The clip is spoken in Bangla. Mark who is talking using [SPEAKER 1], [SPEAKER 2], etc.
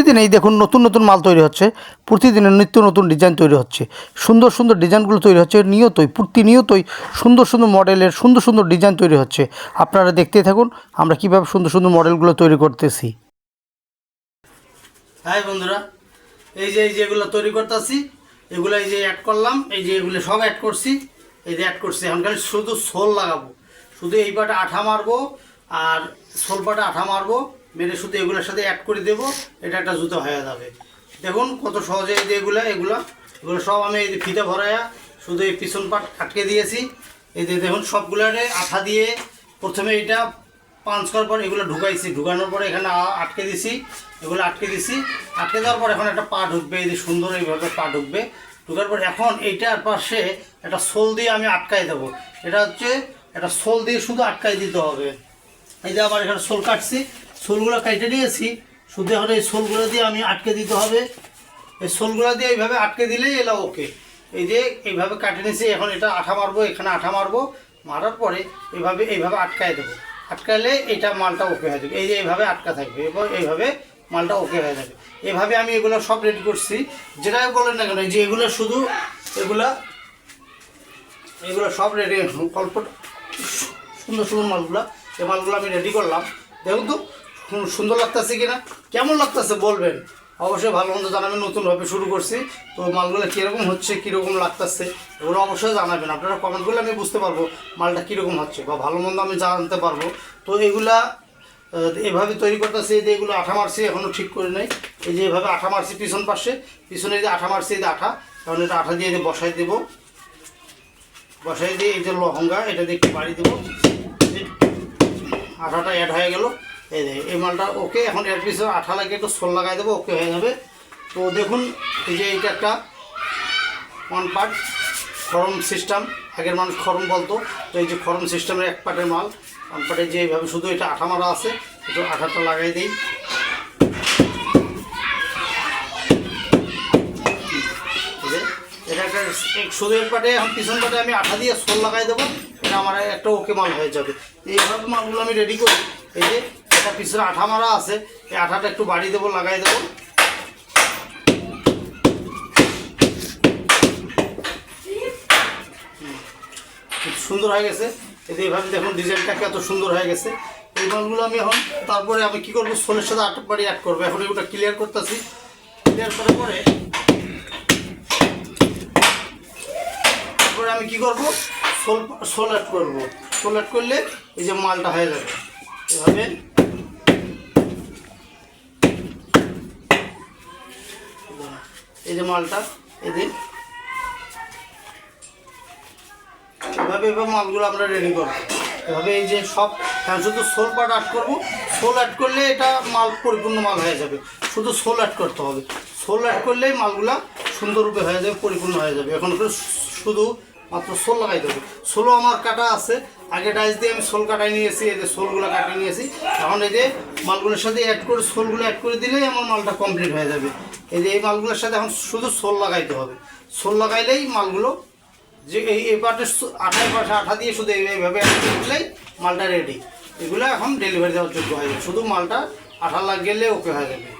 [SPEAKER 1] প্রতিদিন এই দেখুন নতুন নতুন মাল তৈরি হচ্ছে প্রতিদিনের নিত্য নতুন ডিজাইন তৈরি হচ্ছে, সুন্দর সুন্দর ডিজাইনগুলো তৈরি হচ্ছে, নিয়তই প্রতিনিয়তই সুন্দর সুন্দর মডেলের সুন্দর সুন্দর ডিজাইন তৈরি হচ্ছে। আপনারা দেখতেই থাকুন, আমরা কীভাবে সুন্দর সুন্দর মডেলগুলো তৈরি করতেছি। হাই বন্ধুরা, এই যে এই যে এগুলো তৈরি করতেছি, এগুলো এই যে অ্যাড করলাম, এই যে এগুলো সব অ্যাড করছি, এই যে অ্যাড করছি, এখন খালি শুধু সোল লাগাবো, শুধু এই পাটা আঠা মারবো আর সোল পাটা আঠা মারবো মেরে শুধু এগুলোর সাথে অ্যাড করে দেবো, এটা একটা জুতো হয়ে যাবে। দেখুন কত সহজে এই এগুলো এগুলো এগুলো সব আমি এই ফিতে ভরাইয়া শুধু এই পিছন পাট আটকে দিয়েছি। এই যে দেখুন সবগুলারে আঠা দিয়ে প্রথমে এইটা পাঞ্চ করার পর এগুলো ঢুকাইছি। ঢুকানোর পরে এখানে আটকে দিছি, এগুলো আটকে দিছি। আটকে দেওয়ার পর এখন একটা পা ঢুকবে, এই যে সুন্দর এইভাবে পা ঢুকবে। ঢুকার পর এখন এইটার পাশে একটা সোল দিয়ে আমি আটকাই দেবো। এটা হচ্ছে একটা সোল দিয়ে শুধু আটকাই দিতে হবে। এই যে আবার এখানে সোল কাটছি সোলগুলো কেটে নিয়েছি। শুধু এখন এই সোলগুলো দিয়ে আমি আটকে দিতে হবে। এই সোলগুলো দিয়ে এইভাবে আটকে দিলেই এলা ওকে। এই যে এইভাবে কাটে নিয়েছি, এখন এটা আঠা মারবো, এখানে আঠা মারবো। মারার পরে এইভাবে এইভাবে আটকায় দেবো। আটকালে এটা মালটা ওকে হয়ে যাবে। এই যে এইভাবে আটকা থাকবে, এবং এইভাবে মালটা ওকে হয়ে যাবে। এভাবে আমি এগুলো সব রেডি করছি। যেটাই বলেন না কেন যে এগুলো শুধু, এগুলা, এগুলো সব রেডি অল্প সুন্দর সুন্দর মালগুলো, এই মালগুলো আমি রেডি করলাম। দেখুন তো সুন্দর লাগতেছে কিনা? কেমন লাগতেছে বলবেন? অবশ্যই ভালো মন্দ জানাবেন নতুনভাবে শুরু করছি। তো মালগুলো কীরকম হচ্ছে, কীরকম লাগতেছে এগুলো অবশ্যই জানাবেন। আপনারা কমেন্ট করলে আমি বুঝতে পারব মালটা কীরকম হচ্ছে বা ভালো মন্দ আমি জানতে পারব। তো এগুলা এভাবে তৈরি করতেছি, এই যে এগুলো আঠা মারছি এখনও ঠিক করে নেই। এই যে এভাবে আঠা মারছি পিছন পাশে, পিছনে যে আঠা মারছি, এই যে আঠা, এখন এটা আঠা দিয়ে বসাই দেবো। বসাই দিয়ে এই যে লহঙ্গা, এটা দিয়ে একটু বাড়ি দেবো। আঠাটা অ্যাড হয়ে গেল। এই এই মালটা ওকে এখন এর পিছনে আঠা লাগিয়ে একটু সোল লাগাই দেবো, ওকে হয়ে যাবে। তো দেখুন, এই যে এইটা একটা ওয়ান পার্ট খরম সিস্টেম আগের মানুষ খরম বলতো, তো এই যে খরম সিস্টেমের এক পার্টের মাল ওয়ান পার্টে যে এইভাবে শুধু এটা আঠা মারা আছে, একটু আঠাটা লাগাই দিই। এটা একটা শুধু এক পাটে, এখন পিছন পাটে আমি আঠা দিয়ে সোল লাগাই দেবো, এটা আমার একটা ওকে মাল হয়ে যাবে। এইভাবে মালগুলো আমি রেডি করি। এই যে এটা পিছনে আঠা মারা আছে। এই আঠাটা একটু বাড়িয়ে দেবো, লাগাই দেবো। খুব সুন্দর হয়ে গেছে। যে এইভাবে দেখুন ডিজাইনটা কত সুন্দর হয়ে গেছে। এই মালগুলো আমি এখন তারপরে আমি কি করব সোলের সাথে আট বাড়ি অ্যাড করব। এখন এগুলো ক্লিয়ার করতেছি। ক্লিয়ার করার পরে তারপরে আমি কি করব, সোল সোল অ্যাড করব। সোল অ্যাড করলে এই যে মালটা হয়ে যাবে। এভাবে এই যে মালটা, এই দিন। এভাবে এভাবে মালগুলো আমরা রেডি করব। এভাবে এই যে সব হ্যাঁ শুধু সোল পার্ট অ্যাড করব। সোল অ্যাড করলে এটা মাল পরিপূর্ণ মাল হয়ে যাবে। শুধু সোল অ্যাড করতে হবে। সোল অ্যাড করলেই মালগুলা সুন্দররূপে হয়ে যাবে, পরিপূর্ণ হয়ে যাবে। এখন শুধু মাত্র সোল লাগাই দেবে সোলও আমার কাটা আছে। আগে ডাইস দিয়ে আমি সোল কাটাই নিয়েছি, এই যে সোলগুলো কাটিয়ে নিয়েছি। এখন এই যে মালগুলোর সাথে অ্যাড করে সোলগুলো অ্যাড করে দিলেই আমার মালটা কমপ্লিট হয়ে যাবে। এই যে এই মালগুলোর সাথে এখন শুধু সোল লাগাইতে হবে। সোল লাগাইলেই মালগুলো যে এই এই পাটে আঠাই পাশে আঠা দিয়ে শুধু এই- এইভাবে আটকে দিলেই মালটা রেডি এগুলো এখন ডেলিভারি দেওয়ার যোগ্য হয়ে যাবে। শুধু মালটা আঠা লাগিয়ে ওকে হয়ে যাবে।